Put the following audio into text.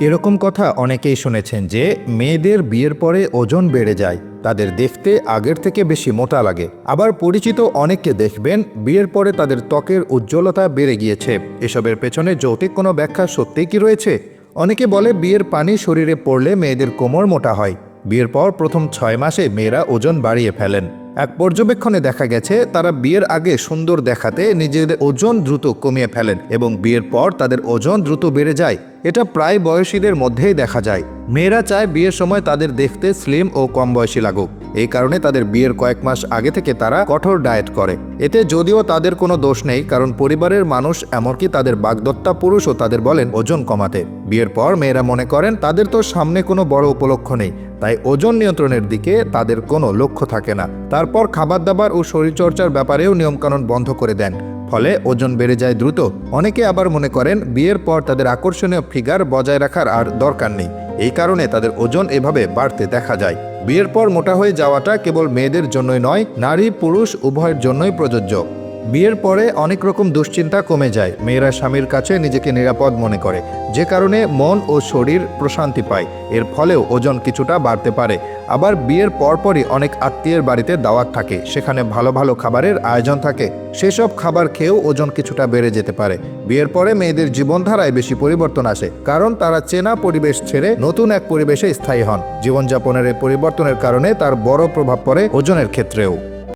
এরকম কথা অনেকেই শুনেছেন যে, মেয়েদের বিয়ের পরে ওজন বেড়ে যায়, তাদের দেখতে আগের থেকে বেশি মোটা লাগে। আবার পরিচিত অনেককে দেখবেন, বিয়ের পরে তাদের ত্বকের উজ্জ্বলতা বেড়ে গিয়েছে। এসবের পেছনে যৌতিক কোনো ব্যাখ্যা সত্যিই কি রয়েছে? অনেকে বলে, বিয়ের পানি শরীরে পড়লে মেয়েদের কোমর মোটা হয়। বিয়ের পর প্রথম ছয় মাসে মেয়েরা ওজন বাড়িয়ে ফেলেন। এক পর্যবেক্ষণে দেখা গেছে, তারা বিয়ের আগে সুন্দর দেখাতে নিজেদের ওজন দ্রুত কমিয়ে ফেলেন এবং বিয়ের পর তাদের ওজন দ্রুত বেড়ে যায়। এটা প্রায় বয়সীদের মধ্যেই দেখা যায়। মেয়েরা চায় বিয়ের সময় তাদের দেখতে স্লিম ও কম বয়সী লাগুক। এই কারণে তাদের বিয়ের কয়েক মাস আগে থেকে তারা কঠোর ডায়েট করে। এতে যদিও তাদের কোনো দোষ নেই, কারণ পরিবারের মানুষ এমনকি তাদের বাগদত্তা পুরুষও তাদের বলেন ওজন কমাতে। বিয়ের পর মেয়েরা মনে করেন, তাদের তো সামনে কোনো বড় উপলক্ষ নেই, তাই ওজন নিয়ন্ত্রণের দিকে তাদের কোনো লক্ষ্য থাকে না। তারপর খাবার দাবার ও শরীরচর্চার ব্যাপারেও নিয়মকানুন বন্ধ করে দেন। ফলে ওজন বেড়ে যায় দ্রুত। অনেকে আবার মনে করেন, বিয়ের পর তাদের আকর্ষণীয় ফিগার বজায় রাখার আর দরকার নেই। এই কারণে তাদের ওজন এভাবে বাড়তে দেখা যায়। বিয়ের পর মোটা হয়ে যাওয়াটা কেবল মেয়েদের জন্যই নয় নারী পুরুষ উভয়ের জন্যই প্রযোজ্য। বিয়ের পরে অনেক রকম দুশ্চিন্তা কমে যায়। মেয়েরা স্বামীর কাছে নিজেকে নিরাপদ মনে করে। যে কারণে মন ও শরীর প্রশান্তি পায়। এর ফলেও ওজন কিছুটা বাড়তে পারে। আবার বিয়ের পরপরই অনেক আত্মীয়ের বাড়িতে দাওয়াত থাকে। সেখানে ভালো ভালো খাবারের আয়োজন থাকে। সেসব খাবার খেয়েও ওজন কিছুটা বেড়ে যেতে পারে। বিয়ের পরে মেয়েদের জীবনধারায় বেশি পরিবর্তন আসে। কারণ তারা চেনা পরিবেশ ছেড়ে নতুন এক পরিবেশে স্থায়ী হন। জীবনযাপনের এই পরিবর্তনের কারণে তার বড় প্রভাব পড়ে ওজনের ক্ষেত্রেও।